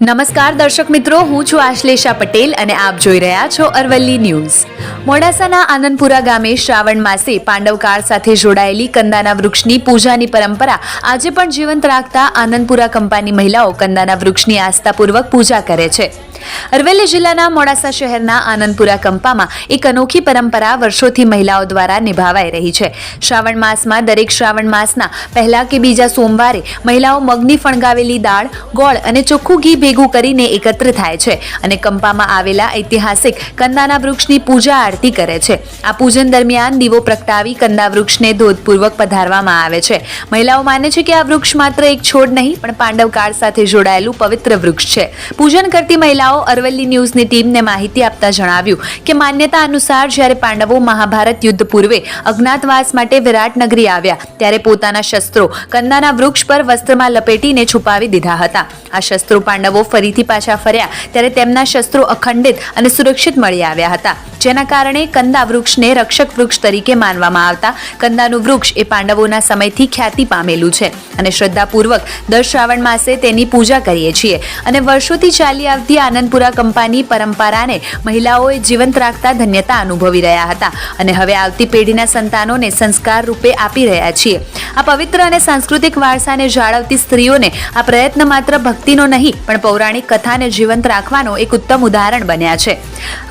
નમસ્કાર દર્શક મિત્રો, હું છું આશ્લેષા પટેલ અને આપ જોઈ રહ્યા છો અરવલ્લી ન્યૂઝ. મોડાસાના આનંદપુરા ગામે શ્રાવણ માસે પાંડવકાળ સાથે જોડાયેલી કંદાના વૃક્ષની પૂજાની પરંપરા આજે પણ જીવંત રાખતા આનંદપુરા કંપાની મહિલાઓ કંદાના વૃક્ષની આસ્થાપૂર્વક પૂજા કરે છે. અરવલ્લી જિલ્લાના મોડાસા શહેરના આનંદપુરા કંપામાં એક અનોખી પરંપરા વર્ષોથી મહિલાઓ દ્વારા નિભાવાઈ રહી છે. શ્રાવણ માસમાં દરેક શ્રાવણ માસના પહેલા કે બીજા સોમવારે મહિલાઓ મગની ફણગાવેલી દાળ, ગોળ અને ચોખ્ખું ઘી ભેગું કરીને એકત્ર થાય છે અને કંપામાં આવેલા ઐતિહાસિક કંદાના વૃક્ષની પૂજા આરતી કરે છે. આ પૂજન દરમિયાન દીવો પ્રગટાવી કંદા વૃક્ષને ધોધપૂર્વક પધારવામાં આવે છે. મહિલાઓ માને છે કે આ વૃક્ષ માત્ર એક છોડ નહીં, પણ પાંડવકાળ સાથે જોડાયેલું પવિત્ર વૃક્ષ છે. પૂજન કરતી મહિલાઓ અરવલ્લી ન્યૂઝની ટીમને માહિતી આપતા જણાવ્યું કે માન્યતા અનુસાર જ્યારે પાંડવો મહાભારત યુદ્ધ પૂર્વે અજ્ઞાતવાસ માટે વિરાટનગરી આવ્યા, ત્યારે પોતાના શસ્ત્રો કંદાના વૃક્ષ પર વસ્ત્રમાં લપેટીને છુપાવી દીધા હતા. આ શસ્ત્રો પાંડવો ફરીથી પાછા ફર્યા ત્યારે તેમના શસ્ત્રો અખંડિત અને સુરક્ષિત મળી આવ્યા હતા. જેના કારણે કંદા વૃક્ષને રક્ષક વૃક્ષ તરીકે માનવામાં આવતા કંદાનું વૃક્ષ એ પાંડવોના સમયથી ખ્યાતિ પામેલું છે અને શ્રદ્ધાપૂર્વક દર શ્રાવણ માસે તેની પૂજા કરીએ છીએ અને વર્ષોથી ચાલી આવતી આનંદપુરા કંપાની પરંપરાને મહિલાઓએ જીવંત રાખતા ધન્યતા અનુભવી રહ્યા હતા અને હવે આવતી પેઢીના સંતાનોને સંસ્કાર રૂપે આપી રહ્યા છીએ. આ પવિત્ર અને સાંસ્કૃતિક વારસાને જાળવતી સ્ત્રીઓને આ પ્રયત્ન માત્ર ભક્તિનો નહીં, પણ પૌરાણિક કથાને જીવંત રાખવાનો એક ઉત્તમ ઉદાહરણ બન્યા છે.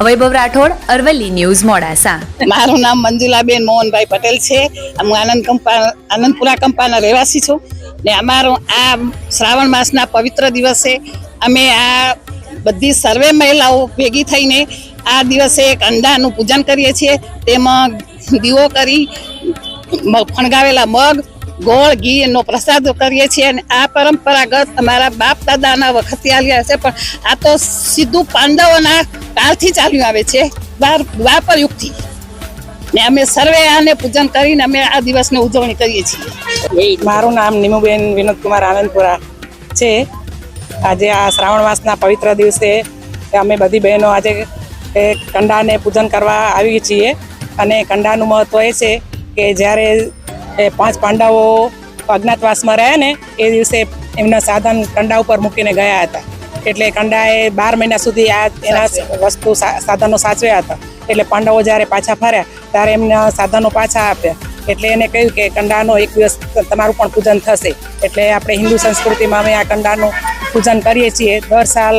વૈભવ રાઠોડ, અરવલ્લી ન્યૂઝ, મોડાસા. મારું નામ મંજુલાબેન મોહનભાઈ પટેલ છે. હું આનંદ કંપા, આનંદપુરા કંપાના રહેવાસી છું. ને અમારો આ શ્રાવણ માસના પવિત્ર દિવસે અમે આ બધી સર્વે મહિલાઓ ભેગી થઈને આ દિવસે એક અંડાનું પૂજન કરીએ છીએ. તેમાં દીવો કરી ફણગાવેલા મગ ગોળ ઘી એનો પ્રસાદ કરીએ છીએ અને આ પરંપરાગત અમારા બાપ દાદાના વખતથી આવ્યા છે પણ આ તો સીધું પાંડવોના કાળથી ચાલ્યું આવે છે દ્વાપર યુગથી ને અમે સર્વે આને પૂજન કરીને અમે આ દિવસની ઉજવણી કરીએ છીએ. મારું નામ નિમુબેન વિનોદકુમાર આનંદપુરા છે. આજે આ શ્રાવણ માસના પવિત્ર દિવસે અમે બધી બહેનો આજે કંડાને પૂજન કરવા આવી છીએ. અને કંડાનું મહત્વ એ છે કે જ્યારે એ પાંચ પાંડવો અજ્ઞાતવાસમાં રહ્યા ને એ દિવસે એમના સાધન કંડા ઉપર મૂકીને ગયા હતા. એટલે કંડાએ બાર મહિના સુધી આ એના વસ્તુ સાધનો સાચવ્યા હતા. એટલે પાંડવો જ્યારે પાછા ફર્યા ત્યારે એમના સાધનો પાછા આપ્યા. એટલે એને કહ્યું કે કંડાનો એક દિવસ તમારું પણ પૂજન થશે. એટલે આપણે હિન્દુ સંસ્કૃતિમાં અમે આ કંડાનું પૂજન કરીએ છીએ. દર સાલ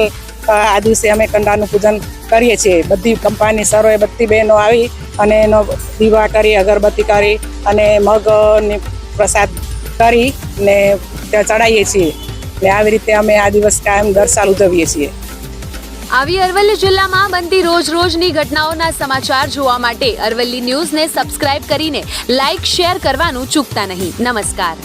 આ દિવસે અમે કંડાનું પૂજન કરીએ છીએ. બધી કંપાની સરોએ બધી બહેનો આવી અને એનો દીવા કરી, અગરબત્તી કરી અને મગની પ્રસાદ કરી ને ત્યાં ચડાવીએ છીએ. ને આવી રીતે અમે આ દિવસ કાયમ દર સાલ ઉજવીએ છીએ. આવી અરવલ્લી જિલ્લામાં બનતી રોજ રોજની ઘટનાઓના સમાચાર જોવા માટે અરવલ્લી ન્યૂઝને સબસ્ક્રાઇબ કરીને લાઇક, શેર કરવાનું ચૂકતા નહીં. નમસ્કાર.